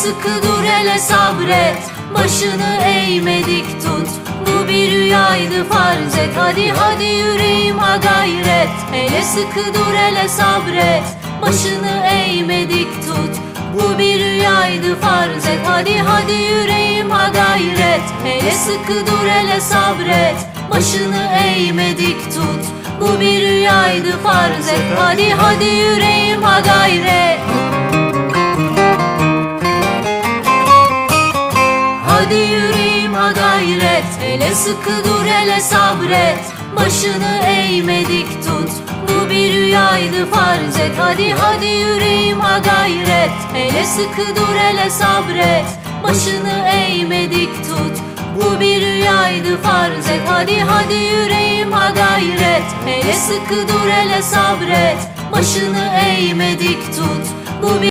sıkı dur hele sabret. Başını eğme dik tut. Bu bir rüyaydı farz et. Hadi hadi yüreğim ha gayret. Hele sıkı dur hele sabret. Başını eğme dik tut. Bu bir rüyaydı farz et. Hadi hadi yüreğim ha gayret. Hele sıkı dur hele sabret. Başını eğme dik tut. Bu bir rüyaydı farz et. Hadi hadi yüreğim ha gayret Hadi yüreğim ha gayret. Hele sıkı dur hele sabret. Başını eğme dik tut. Bu bir rüyaydı farz et. Hadi hadi yüreğim ha gayret. Hele sıkı dur hele sabret. Başını eğme dik tut. Bu bir rüyaydı farz et. Hadi hadi yüreğim ha gayret. Hele sıkı dur hele sabret. Başını eğme dik tut. Bu bir